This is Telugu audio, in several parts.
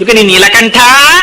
అందుకని నీలకంఠ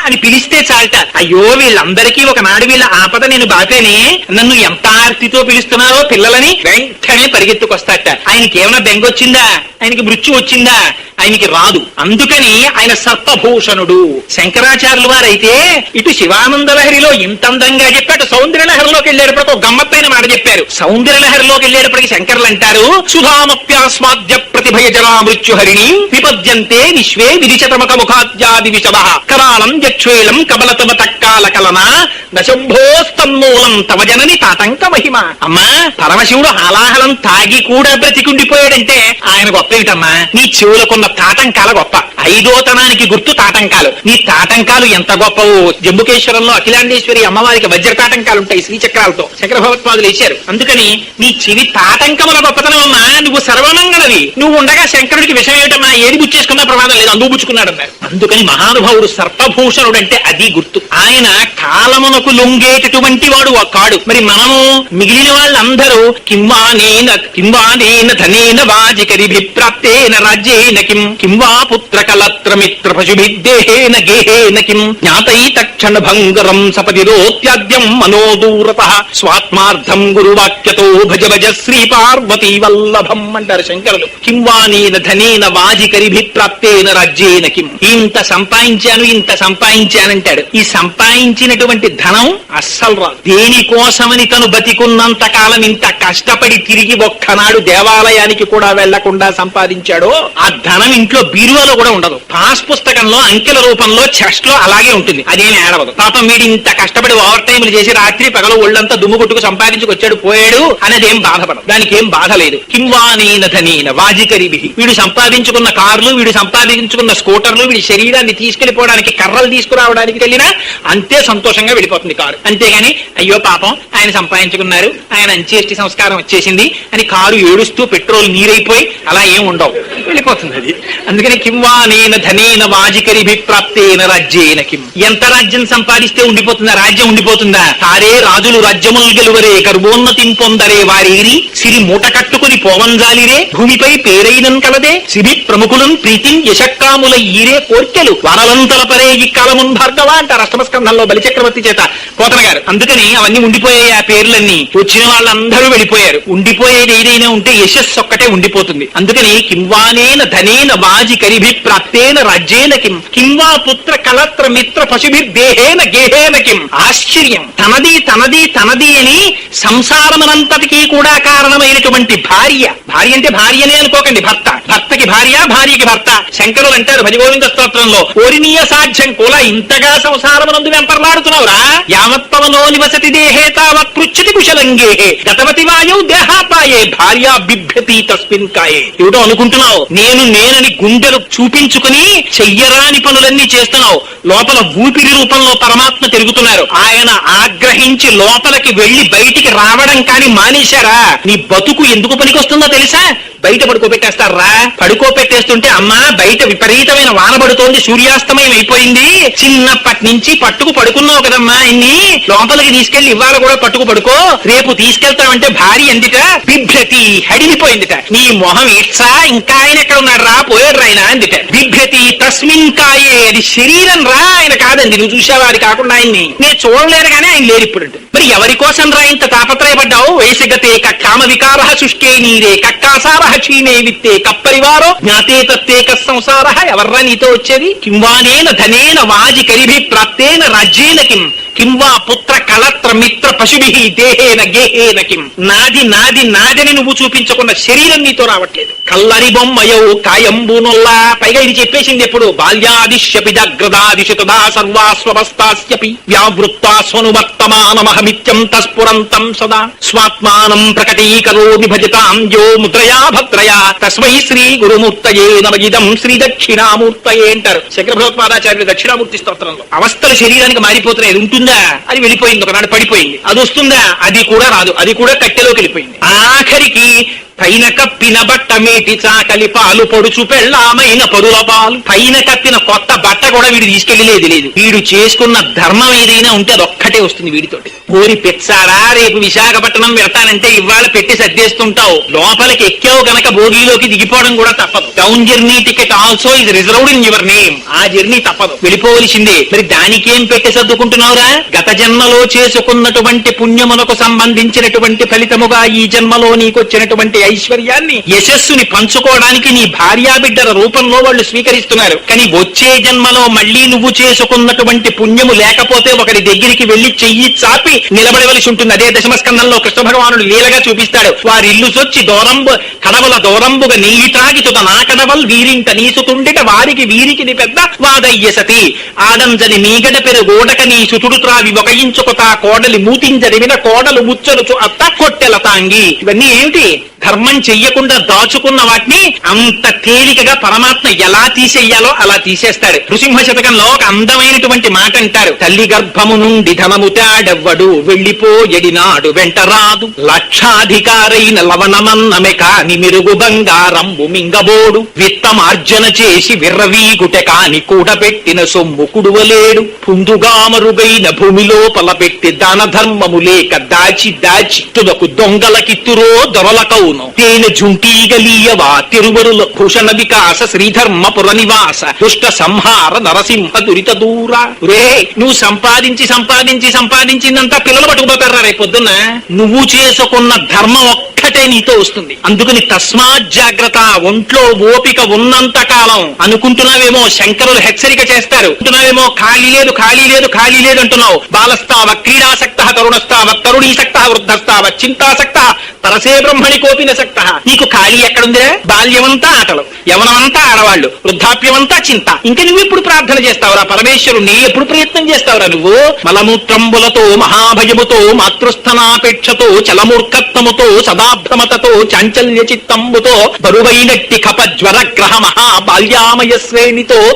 అని పిలిస్తే చాలట. అయ్యో వీళ్ళందరికీ ఒకనాడు వీళ్ళ ఆపద నేను బాపేనే నన్ను ఎంత ఆర్తితో పిలుస్తున్నారో పిల్లలని వెంటనే పరిగెత్తుకొస్తాట ఆయనకి ఏమైనా బెంగొచ్చిందా? ఆయనకి మృత్యు వచ్చిందా? ఆయనకి రాదు. అందుకని ఆయన సర్పభూషణుడు. శంకరాచార్యులు వారైతే ఇటు శివానంద లహరిలో ఇంత అందంగా చెప్పాడు. సౌందర్య లహరిలోకి వెళ్ళేటప్పుడు ఒక గమ్మత్తైన మాట చెప్పారు. సౌందర్య లహరిలోకి వెళ్ళేటప్పటికి శంకర్లు అంటారు సుధామప్యాస్మాద్య ప్రతిభయ జరా మృత్యుహరిణి విపద్యంతే విశ్వే విరిచతమక ముఖాద్యాది విషవ కరాళం జక్షేళం కబలతమ తక్కాల కలన. దశంభోస్తన్మూలం తవ జనని తాతంక మహిమ. అమ్మా పరమశివుడు హాలాహలం తాగి కూడా బ్రతికుండిపోయాడంటే ఆయన గొప్ప ఏమిటమ్మా? నీ చెవులకున్న తాటంకాల గొప్ప. ఐదోతనానికి గుర్తు తాటంకాలు. నీ తాటంకాలు ఎంత గొప్పవు. జంబుకేశ్వరంలో అఖిలాండేశ్వరి అమ్మవారికి వజ్ర తాటంకాలు ఉంటాయి శ్రీచక్రాలతో. శంకర భగవత్పాదులు వేశారు అందుకని నీ చెవి తాటంకముల గొప్పతనం అమ్మా. నువ్వు సర్వమంగళవి. నువ్వు ఉండగా శంకరుడికి విషయం ఏమిటమ్మా? ఏది బుచ్చేసుకున్నా ప్రమాదం లేదు. అందుకు బుచ్చుకున్నాడు అన్నారు అందుకని మహానుభావుడు సర్పభూషణుడంటే అది గుర్తు. ఆయన కాలమునకు లొంగేటటువంటి వాడు ఒక కాడు. మరి మనము మిగిలిన వాళ్ళందరూ కింవానేన కింవానేన ధనేన వాజికరి వాజికరిభిప్రాప్తేన రాజ్యేన కిం కింవా పుత్ర కలత్రమిత్ర పశుభిద్దేహేన గేహేన కిం జ్ఞాతైత క్షణ భంగరం సపతిరోత్యాద్యం మనోదూరత స్వాత్మార్థం గురువాక్యతో భజ భజ శ్రీ పార్వతీ వల్లభం అంటారు శంకరులు. కింవానేన ధనేన వాజికరిభిప్రాప్తేన రాజ్యేన కిం. ఇంత సంపాదించాను ఇంత సంపాదించానంటాడు. ఈ సంపాదించినటువంటి ధనం అస్సలు రాదు. దేనికోసమని తను బతికున్నంత కాలం ఇంత కష్టపడి తిరిగి ఒక్కనాడు దేవాలయానికి కూడా వెళ్ళకుండా సంపాదించాడో ఆ ధనం ఇంట్లో బీరువాలో కూడా ఉండదు. పాస్ పుస్తకంలో అంకెల రూపంలో చెస్ట్లో అలాగే ఉంటుంది. అదేమి ఏడవదు. పాపం వీడు ఇంత కష్టపడి ఓవర్ టైంలు చేసి రాత్రి పగలు ఒళ్ళంతా దుమ్ము కొట్టుకు సంపాదించుకొచ్చాడు పోయాడు అనేది ఏం బాధపడదు. దానికి ఏం బాధ లేదు. కింవానీన ధనీన వాజికరిభి వీడు సంపాదించుకున్న కార్లు వీడు సంపాదించుకున్న స్కూటర్లు వీడి శరీరాన్ని తీసుకెళ్ళిపోవడానికి కర్రలు తీసుకురావడానికి వెళ్ళినా అంతే సంతోషంగా వెళ్ళిపోతుంది కారు. అంతేగాని అయ్యో పాపం ఆయన సంపాదించుకున్నారు ఆయన అంచేష్టి సంస్కారం వచ్చేసింది అని కారు ఏడుస్తూ పెట్రోల్ నీరైపోయి అలా ఏం ఉండవు. వెళ్ళిపోతుంది అది. అందుకని కింవానేన ధనేన వాజికరిభి ప్రాప్తేన రాజ్యేన కిం ఎంత రాజ్యం సంపాదిస్తే ఉండిపోతుందా? రాజ్యం ఉండిపోతుందా? తారే రాజులు రాజ్యములు గెలువరే గర్వోన్నతిం పొందరే వారేరి. సిరి మూట కట్టుకుని పోవంజాలిరే భూమిపై పేరైనం కలదే. సిరి ప్రముఖులం ప్రీతిం యశక్కాముల ఈరే కోర్కెలు వరలంతల పరే ఈ కాలమున్ భార్గవ అంటారు. అష్టమస్కంధంలో బలిచక్రవర్తి చేత పోతన గారు. అందుకని అవన్నీ ఉండిపోయాయి ఆ పేర్లన్నీ. వచ్చిన వాళ్ళందరూ వెళ్ళిపోయారు. ఉండిపోయేది ఏదైనా ఉంటే యశస్సు ఒక్కటే ఉండిపోతుంది. అందుకని కింవానేన ధనేన వాజి కరిభి ప్రాప్తేన రాజ్యేన కిం. కింవా పుత్ర కలత్ర మిత్ర పశుభిర్దేహేన గేహేన కిం. ఆశ్చర్యం. తనది తనది తనది అని సంసారమనంతటికీ కూడా కారణమైనటువంటి భార్య. భార్య అంటే భార్యనే అనుకోకండి. భర్త. భర్తకి భార్య భార్యకి భర్త. శంకరులు అంటారు భజగోవింద స్తోత్రంలో ఓరినీయ సాధ్యం కూడా ఇంతగా సంసారమునందు వెంపర్లాడుతున్నావురా? యావత్తవలో నివసతి దేహే తావత్ పృచ్చతి కుశలంగేహే గతవతి వాయు దేహాపాయే భార్య బిభ్యతి తస్మిన్ కాయే. ఏమిటో అనుకుంటున్నావు? నేను నేనని గుండెలు చూపించుకుని చెయ్యరాని పనులన్నీ చేస్తున్నావు. లోపల ఊపిరి రూపంలో పరమాత్మ తిరుగుతున్నారు. ఆయన ఆగ్రహించి లోపలికి వెళ్ళి బయటికి రావడం కాని మానేశారా? నీ బతుకు ఎందుకు పనికొస్తుందో తెలుసా? బయట పడుకోబెట్టేస్తారా? పడుకోబెట్టేస్తుంటే అమ్మా బయట విపరీతమైన వాన పడుతోంది సూర్యాస్తమయం అయిపోయింది. చిన్నప్పటి నుంచి పట్టుకు పడుకున్నావు కదమ్మా ఇన్ని. లోపలికి తీసుకెళ్ళి ఇవాళ కూడా పట్టుకు పడుకో. రేపు తీసుకెళ్తామంటే భార్య ఎందుట బిభ్యతి హడిలిపోయిందిట. నీ మొహం ఇట్సా ఇంకా ఆయన ఎక్కడ ఉన్నాడు రా పోయాడు రాయన అందిట. బిభ్యతి తస్మిన్ కాయే అది శరీరం రా ఆయన కాదండి నువ్వు చూసావా అది కాకుండా ఆయన్ని? నేను చూడలేను కానీ ఆయన లేరు ఇప్పుడు మరి ఎవరి కోసం రా ఇంత తాపత్రయపడ్డావు? వేసగతే కామ వికార శుష్కే నీరే కక్కాసార క్షీణే విత్తే కప్పరివారో జ్ఞాతే తత్తే సంసార ఎవర్రా నీతో వచ్చేది? కింవానేన ధనేన వాజి కరిభి ప్రాప్తేన రాజ్యేన కిం కింవా పుత్ర కలత్ర మిత్ర పశుభి దేహేన గేహేన కిం నాది నాది నాదని నువ్వు చూపించుకున్న శరీరం నీతో రావట్లేదు. కల్లరి బొమ్మయౌ కాయంబునొల్లా. పైగా ఇది చెప్పేసింది ఎప్పుడు? బాల్యాదిశ్యపి జాగ్రదాదిశతదా సర్వాస్వమస్తాస్యపి వ్యావృత్తా స్వనువర్తమానమహమిత్యం తస్ఫురంతం సదా. స్వాత్మానం ప్రకటీకరోమి భజతాం యో ముద్రయా భద్రయా. తస్మై శ్రీ గురుమూర్తయే నమగిదం శ్రీ దక్షిణామూర్తయే అంటారు శంకర భగవత్పాదాచార్యులు దక్షిణామూర్తి స్తోత్రంలో. అవస్థల శరీరానికి మారిపోతున్నాయి ఉంటుంది? వస్తుందా? అది వెళ్ళిపోయింది ఒకనాడు పడిపోయింది. అది వస్తుందా? అది కూడా రాదు. అది కూడా కట్టెలోకి వెళ్ళిపోయింది. ఆఖరికి పైన కప్పిన బట్ట మేటి చాకలి పాలు పొడుచు పెళ్ళామైన పరుల పాలు. పైన కప్పిన కొత్త బట్ట కూడా వీడు తీసుకెళ్ళేదు లేదు. వీడు చేసుకున్న ధర్మం ఏదైనా ఉంటే అది ఒక్కటే వస్తుంది వీడితోటి. ఊరి పెచ్చారా రేపు విశాఖపట్నం వెళ్తానంటే ఇవాళ పెట్టి సర్దేస్తుంటావు. లోపలికి ఎక్కావు గనక భోగిలోకి దిగిపోవడం కూడా తప్పదు. Down journey ticket also is reserved in your name ఆ జర్నీ తప్పదు. వెళ్ళిపోవలసిందే. మరి దానికేం పెట్టి సర్దుకుంటున్నావురా? గత జన్మలో చేసుకున్నటువంటి పుణ్యమునకు సంబంధించినటువంటి ఫలితముగా ఈ జన్మలో నీకు వచ్చినటువంటి ఐశ్వర్యాన్ని యశస్సుని పంచుకోవడానికి నీ భార్యా బిడ్డల రూపంలో వాళ్ళు స్వీకరిస్తున్నారు. కానీ వచ్చే జన్మలో మళ్ళీ నువ్వు చేసుకున్నటువంటి పుణ్యము లేకపోతే ఒకరి దగ్గరికి వెళ్ళి చెయ్యి చాపి నిలబడవలసి ఉంటుంది. అదే దశమస్కందంలో కృష్ణ భగవానుడు లీలగా చూపిస్తాడు. వారి ఇల్లు సొచ్చి దూరంబు కడవల దూరంబుగా నీయి త్రాగి తుత నా వీరింక నీసుతుండిట వారికి వీరికి ని పెద్ద వాదయ్య సతి ఆడంజని మీగడ పెరుగోడక నీ సుతుడు త్రావి ఒక కోడలి మూతింజరివిన కోడలు ముచ్చలుచు అత్త కొట్టెల తాంగి. ఇవన్నీ ఏమిటి? ధర్మం చెయ్యకుండా దాచుకున్న వాటిని అంత తేలికగా పరమాత్మ ఎలా తీసేయాలో అలా తీసేస్తాడు. నృసింహ శతకంలో ఒక అందమైనటువంటి మాట అంటారు తల్లి గర్భము నుండి ధనము తాడెవ్వడు వెళ్ళిపోయడినాడు వెంట రాదు. లక్షాధికారైన లవణమన్నమె కాని మిరుగు బంగారం మింగబోడు విత్తమార్జన చేసి విర్రవీగుట కాని కూడబెట్టిన సొమ్ము కుడువలేడు. పుందుగామరుగైన భూమి భూమిలో పలపెట్టి దాన ధర్మము లేక దాచి దాచి తుదకు దొంగలకిత్తురో దొరలకౌను తేనె జుంటీగలీయవా తిరువరుల భూషణ వికాస శ్రీధర్మపుర నివాస దుష్ట సంహార నరసింహ దురిత దూర. రే నువ్వు సంపాదించి సంపాదించి సంపాదించిందంతా పిల్లలు పట్టుకుపోతారా రేపు పొద్దున్న? నువ్వు చేసుకున్న ధర్మం ఒక్కటే నీతో వస్తుంది. అందుకని తస్మాత్ జాగ్రత్త ఒంట్లో ఓపిక ఉన్నంత కాలం అనుకుంటున్నావేమో శంకరులు హెచ్చరిక చేస్తారు. అంటున్నావేమో ఖాళీ లేదు ఖాళీ లేదు ఖాళీ లేదు అంటున్నావు. బాలస్తావ క్రీడాసక్త తరుణస్తావ తరుణీసక్త వృద్ధస్తావ చింతాసక్త తరసే బ్రహ్మణి కోపిన సక్త నీకు ఖాళీ ఎక్కడుందిరా? బాల్యమంతా ఆటలు యవనమంతా ఆడవాళ్ళు వృద్ధాప్యమంతా చింత. ఇంకా నువ్వు ఎప్పుడు ప్రార్థన చేస్తావురా? పరమేశ్వరుణ్ణి ఎప్పుడు ప్రయత్నం చేస్తావురా నువ్వు? మలమూత్రంబులతో మహాభయముతో మాతృస్థనాపేక్షతో చలమూర్ఖత్వముతో సదాభ్రమతతో చాంచల్య చిత్తంబుతో బరువైనట్టి కప జ్వరగ్రహ మహా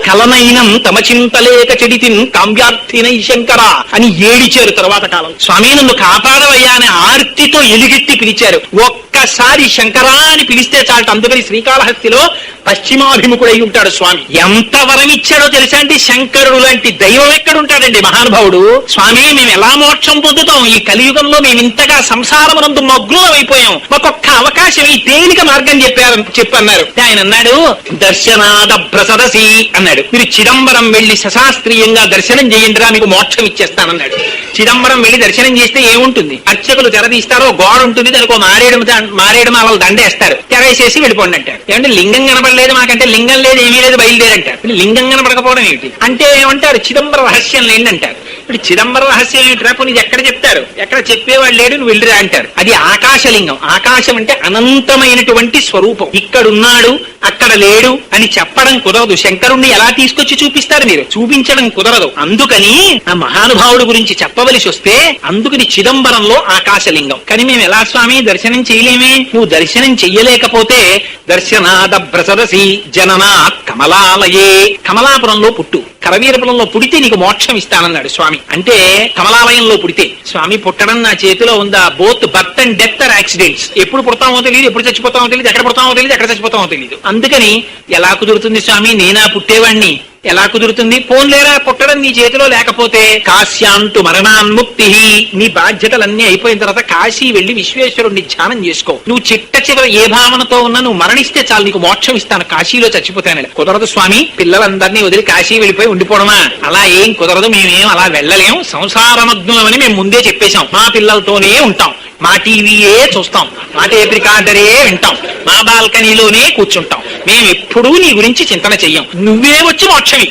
కలనైనం తమ చింతలేక చెడితిన్ కావ్యార్థినై శంకర అని ఏడిచారు తర్వాత కాలం. స్వామి నన్ను కాపాడవయ్యా అని ఆర్తితో ఎలుగెత్తి పిలిచారు. ఒక్కసారి శంకరా అని పిలిస్తే చాలట అందుకని శ్రీకాళహస్తిలో పశ్చిమాభిముఖుడై ఉంటాడు స్వామి. ఎంత వరం ఇచ్చాడో తెలుసా అండి? శంకరుడు లాంటి దైవం ఎక్కడుంటాడండి మహానుభావుడు? స్వామి మేము ఎలా మోక్షం పొందుతాం? ఈ కలియుగంలో మేము ఇంతగా సంసారమునందు మగ్నం అయిపోయాం మాకొక్క అవకాశం ఈ తేలిక మార్గం చెప్పారు చెప్పన్నారు. ఆయన అన్నాడు దర్శనాద ప్రసదసి అన్నాడు. మీరు చిదంబరం వెళ్ళి సశాస్త్రీయంగా దర్శనం చేయండిరా మీకు మోక్షం ఇచ్చేస్తానన్నాడు. చిదంబరం వెళ్ళి దర్శనం చేస్తే ఏముంటుంది? అర్చకులు తెరదీస్తారో గోడ ఉంటుంది దానికి ఒక మారేడు మారేడు మాలలు దండేస్తారు. తెరేసేసి వెళ్ళిపోండి అంటారు ఏమంటే లింగం కనపడలేదు మాకంటే లింగం లేదు ఏమీ లేదు బయలుదేరంటారు. లింగం కనపడకపోవడం ఏమిటి అంటే ఏమంటారు? చిదంబర రహస్యం లేదంటారు. అంటారు ఇప్పుడు చిదంబర రహస్యం ఏమిటిరా? పోనీ ఎక్కడ చెప్తారు? ఎక్కడ చెప్పేవాడు లేడు నువ్వు వెళ్ళిరా అంటారు. అది ఆకాశలింగం. ఆకాశం అంటే అనంతమైనటువంటి స్వరూపం. ఇక్కడున్నాడు అక్కడ లేడు అని చెప్పడం కుదరదు. శంకరుణ్ణి ఎలా తీసుకొచ్చి చూపిస్తారు మీరు? చూపించడం కుదరదు. అందుకని ఆ మహానుభావుడు గురించి చెప్పవలసి వస్తే అందుకని చిదంబరంలో ఆకాశలింగం. కానీ మేము ఎలా స్వామి? దర్శనం చేయలేమే. నువ్వు దర్శనం చెయ్యలేకపోతే దర్శనాద ప్రసరసి జననాత్ కమలాలయే. కమలాపురంలో పుట్టు. కరవీరపురంలో పుడితే నీకు మోక్షం ఇస్తానన్నాడు స్వామి. అంటే కమలాలయంలో పుడితే. స్వామి పుట్టడం నా చేతిలో ఉందా? Both birth and death are accidents. ఎప్పుడు పుడతామో తెలియదు ఎప్పుడు చచ్చిపోతామో తెలియదు ఎక్కడ పుడతామో తెలియదు ఎక్కడ చచ్చిపోతామో తెలియదు అందుకని ఎలా కుదురుతుంది స్వామి? నేనా పుట్టేవాణ్ణి. ఎలా కుదురుతుంది? పోన్లేరా పుట్టడం నీ చేతిలో లేకపోతే? కాశ్యాంతు మరణాన్ముక్తి నీ బాధ్యతలన్నీ అయిపోయిన తర్వాత కాశీ వెళ్ళి విశ్వేశ్వరుణ్ణి ధ్యానం చేసుకో. నువ్వు చిట్ట చివర ఏ భావనతో ఉన్నా నువ్వు మరణిస్తే చాలు నీకు మోక్షం ఇస్తాను. కాశీలో చచ్చిపోతాను కుదరదు స్వామి పిల్లలందరినీ వదిలి కాశీ వెళ్ళిపోయి ఉండిపోవడమా? అలా ఏం కుదరదు మేమేం అలా వెళ్ళలేం. సంసారమగ్నులమని మేము ముందే చెప్పేశాం. మా పిల్లలతోనే ఉంటాం. మా టీవీయే చూస్తాం మా టేప్ రికార్డరే వింటాం మా బాల్కనీలోనే కూర్చుంటాం. మేము ఎప్పుడూ నీ గురించి చింతన చెయ్యం. నువ్వే వచ్చి మోక్షమి.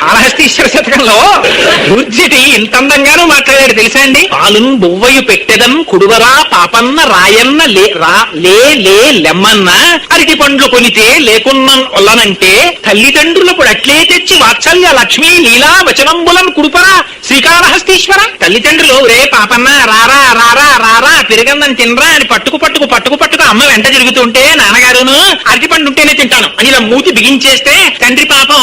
కాళహస్తీశ్వర శతకంలో దుర్జటి ఇంత అందంగానూ మాట్లాడాడు తెలుసా అండి? పాలున్ బొవ్వయు పెట్టెదం కుడువరా పాపన్న రాయన్న లే రా లే లే లెమ్మన్న అరటి పండ్లు కొనితే లేకున్న వల్లనంటే తల్లిదండ్రులకు అట్లే తెచ్చి వాత్సల్య లక్ష్మీ లీలా వచనంబులం కుడుపరా శ్రీకాళహస్తీశ్వర. తల్లిదండ్రులు రే పాపన్న రారా రారా రారా పెరుగందని తినరా అని పట్టుకు పట్టుకు పట్టుకు పట్టుకు అమ్మ వెంట జరుగుతుంటే నాన్నగారును అరటి పండు ఉంటేనే తింటాను. అని ఇలా మూతి బిగించేస్తే తండ్రి పాపం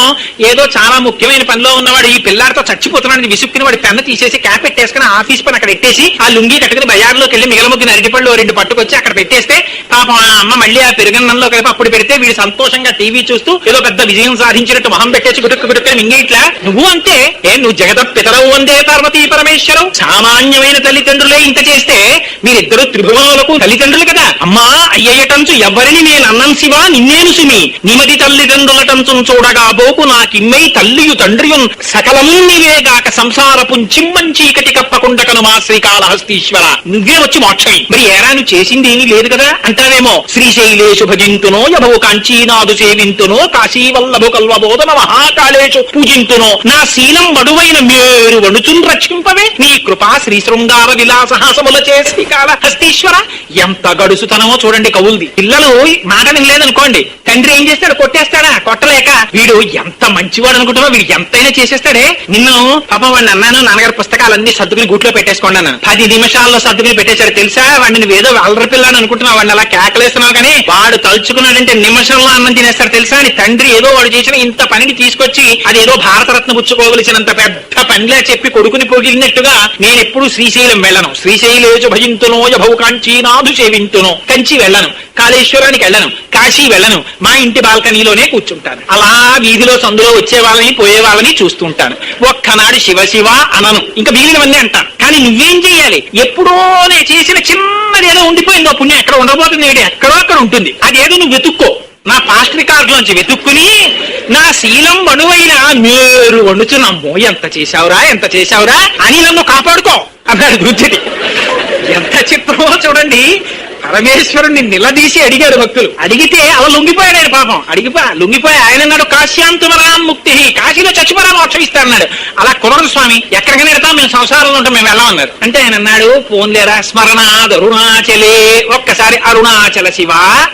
ఏదో చాలా ముఖ్యమైన పనిలో ఉన్నవాడు ఈ పిల్లాడితో చచ్చిపోతున్నాడు విసుక్కుని వాడి పెన్ను తీసేసి క్యాప్ పెట్టేసుకుని ఆఫీస్ పని అక్కడ పెట్టేసి ఆ లుంగి కట్టుకుని బజార్లోకి వెళ్ళి మిగల ముగ్గిన అరటిపళ్ళు రెండు పట్టుకొచ్చి అక్కడ పెట్టేస్తే పాపం ఆ అమ్మ మళ్ళీ ఆ పెరుగన్నంలో కలిపి అప్పుడు పెడితే వీడు సంతోషంగా టీవీ చూస్తూ ఏదో పెద్ద విజయం సాధించినట్టు మొహం పెట్టేసి గుడుక్కు గుడుక్కని మింగే నువ్వు అంటే ఏ నువ్వు జగత పితరవు వందే పార్వతీ పరమేశ్వరం సామాన్యమైన తల్లిదండ్రులే ఇంత చేస్తే మీరిద్దరు త్రిభువనములకు తల్లిదండ్రులు కదా? అమ్మా అయ్యయ్యటంచు ఎవరిని నేను అన్నం శివా నిన్నేను సుమి నిమది తల్లిదండ్రులటంచు చూడగా బోకు నాకిమ్మై తల్లియు తండ్రియున్ సకలము నీవేగాక సంసారపు చిమ్మం చీకటి కప్పకుండకను మా శ్రీకాళహస్తీశ్వర. నువ్వే వచ్చి మోక్షమి మరి ఏరా నువ్వు చేసింది ఏమీ లేదు కదా? అంటావేమో శ్రీశైలేషు భజింతునో యభవు కాంచీనాదు సేవింతునో కాశీవల్లభు కల్వబోధన మహాకాళేశు పూజింతునో. నా శీలం వడువైన మేరు వణుచున్ రక్షింపవే. నీ కృపా శ్రీ శృంగార విలాసహాసముల చేసి శ్రీకాళ హస్తీశ్వర ఎంత గడుసుతనమో చూడండి కవులది. పిల్లలు మాట వినలేదనుకోండి. తండ్రి ఏం చేస్తాడు? కొట్టేస్తాడా? కొట్టలేక వీడు ఎంత మంచివాడు అనుకుంటున్నా వీడు ఎంతైనా చేసేస్తాడే. నిన్ను పాపం వాడిని అన్నాను నాన్నగారి పుస్తకాలన్నీ సర్దుకుని గుట్లో పెట్టేసుకున్నాను. పది నిమిషాల్లో సర్దుకుని పెట్టేశాడు. తెలుసా? వాడిని ఏదో అల్లరి పిల్లని అనుకుంటున్నావు వాడిని అలా కేకలేస్తున్నావు కానీ వాడు తలుచుకున్నాడంటే నిమిషంలో అన్నం తినేస్తాడు. తెలుసా? అని తండ్రి ఏదో వాడు చేసిన ఇంత పనిని తీసుకొచ్చి అది ఏదో భారతరత్న పుచ్చుకోవలసినంత పెద్ద పనిలా చెప్పి కొడుకుని పొగిలినట్టుగా నేను ఎప్పుడు శ్రీశైలం వెళ్ళను. శ్రీశైలేజు భజింతునో యభౌ కాంచీనాథు సేవింతునో కంచి వెళ్ళను కాళేశ్వరానికి వెళ్ళను కాశీ వెళ్ళను మా ఇంటి బాల్కనీలోనే కూర్చుంటాను. అలా వీధిలో సందులో వచ్చే వాళ్ళని పోయే వాళ్ళని చూస్తుంటాను. ఒక్కనాడు శివ శివ అనను. ఇంకా మిగిలినవన్నీ అంటాను. కానీ నువ్వేం చెయ్యాలి? నేను చేసిన చిన్నది ఏదో ఉండిపోయిందో పుణ్యం ఎక్కడ ఉండబోతుంది ఎక్కడో అక్కడ ఉంటుంది. అదేదో నువ్వు వెతుక్కో. నా పాస్ట్ రికార్డులోంచి వెతుక్కుని నా శీలం వణువైన మీరు వండుచున్నాము ఎంత చేశావురా ఎంత చేశావురా అని నన్ను కాపాడుకో. అన్నాడు దుర్జటి ఎంత చిత్రమో చూడండి. పరమేశ్వరుణ్ణి నిలదీసి అడిగాడు భక్తులు. అడిగితే అలా లొంగిపోయాడు ఆయన పాపం. అడిగిపో లొంగిపోయి ఆయన అన్నాడు కాశ్యాంతుమరాం ముక్తి కాశీలో చచ్చిపోరా మోక్షం ఇస్తానన్నాడు. అలా కుదరదు స్వామి ఎక్కడికైనా వెళ్తాం మేము సంసారంలో ఉంటాం మేము వెళ్ళమన్నారు అంటే ఆయన అన్నాడు పోన్లేరా స్మరణాద్ అరుణాచలే ఒక్కసారి అరుణాచల శివ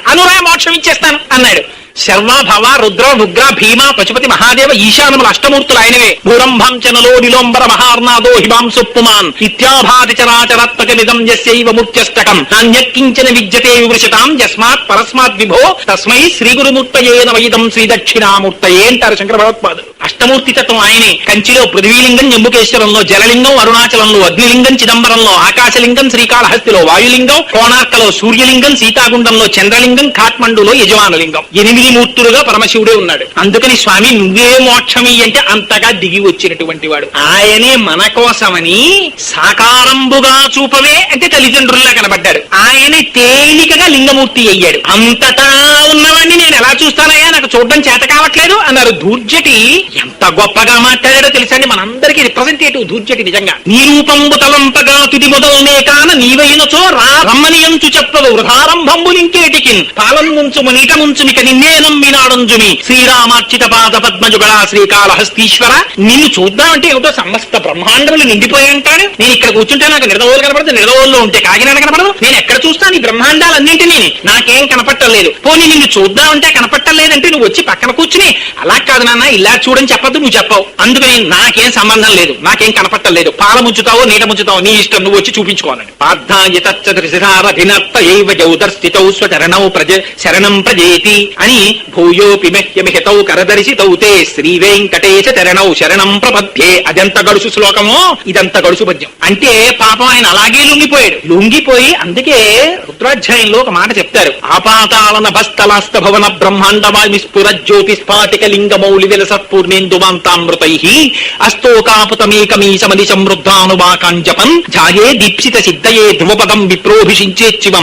అనురా మోక్షం ఇచ్చేస్తాను అన్నాడు. శర్వ భవ రుద్ర రుద్ర భీమ పశుపతి మహాదేవ ఈశానముల అష్టమూర్తులు ఆయనవే భూరంభం చనలో నిలోంబర మహార్నాదో హిమాంసు పుమాన్ ఇత్యాభాతి చరాచరాత్మక నిదం యస్యైవ మూర్త్యష్టకం. నాణ్యకించిన విద్యతే వివృషతాం యస్మాత్ పరస్మాత్ విభో తస్మై శ్రీ గురుమూర్తయే నవైదం శ్రీ దక్షిణామూర్తయే అంటారు శంకర భగవత్పాదు? అష్టమూర్తి తత్వం ఆయనే. కంచిలో పృథ్వీలింగం జంబుకేశ్వరంలో జలలింగం అరుణాచలంలో అగ్నిలింగం చిదంబరంలో ఆకాశలింగం శ్రీకాళహస్తిలో వాయులింగం కోణార్కలో సూర్యలింగం సీతాగుండంలో చంద్రలింగం కాఠ్మండులో యజమానలింగం. ఎనిమిది మూర్తులుగా పరమశివుడే ఉన్నాడు. అందుకని స్వామి నువ్వే మోక్షమి అంటే అంతగా దిగి వచ్చినటువంటి వాడు. ఆయనే మన కోసమని సాకారంబుగా చూపవే అంటే తల్లిదండ్రుల్లా కనబడ్డాడు. ఆయనే తేలికగా లింగమూర్తి అయ్యాడు. అంతటా ఉన్నవాడిని నేను ఎలా చూస్తానయ్యా? నాకు చూడడం చేత కావట్లేదు అన్నారు దూర్జటి ఎంత గొప్పగా మాట్లాడాడో తెలుసండి? మనందరికీ రిప్రజెంటేటివ్ దూర్జటి నిజంగా. నీ రూపంబు తలంపగా తుది మొదలనే కాన నీవైనచో రా రమ్మనియంచు చెప్పదు. వృధారంభంబు నింకేటికిన్ పాలం ముంచుము నీట ముంచుమిక నిన్నే నమ్మినాడంజుమి. శ్రీరామార్చిత పాద పద్మజుగళ శ్రీకాళహస్తీశ్వర. నిన్ను చూద్దామంటే ఏమిటో సమస్త బ్రహ్మాండములు నిండిపోయంటాడు. నేను ఇక్కడ కూర్చుంటే నాకు నిడదవోలు కనపడదు. నిడదవోల్లో ఉంటే కాకినాడ కనపడదు. నేను ఎక్కడ చూస్తాను ఈ బ్రహ్మాండాలన్నింటినీ? నాకేం కనపట్టలేదు. పోనీ నిన్ను చూద్దామంటే కనపట్టలేదంటే నువ్వు వచ్చి పక్కన కూర్చుని అలా కాదు నాన్న ఇలా చూడ చూడని చెప్పద్దు నువ్వు చెప్పవు. అందుకని నాకేం సంబంధం లేదు నాకేం కనపట్టలేదు పాల ముంచుతావో నీట ముంచుతావో నీ ఇష్టం నువ్వు వచ్చి చూపించుకోవాలని. పార్థాయతరధినారధినర్త స్వచరణౌ ప్రజ శరణం ప్రజేతి అని భూయోపి మహ్యమిహితౌ కరదర్శితౌ తే శ్రీ వెంకటేశ చరణౌ శరణం ప్రపద్యే అదంత గడుసు శ్లోకమో ఇదంత గడుసు పద్యం. అంటే పాపం ఆయన అలాగే లొంగిపోయాడు. లొంగిపోయి అందుకే రుద్రాధ్యాయంలో ఒక మాట చెప్తారు. ఆపాతాళన భస్తలాస్త భవన బ్రహ్మాండవామి స్ఫుర జ్యోతి స్ఫాటిక లింగ మౌలి విలసత్పూర్ణేందుమాంతామృతై అస్తోకాపుతమేకమీ సమది సమృద్ధానువాకాంజపన్ ధ్యాయే దీప్సిత సిద్ధయే ధ్రువపదం విప్రోభిషించేచ్చివం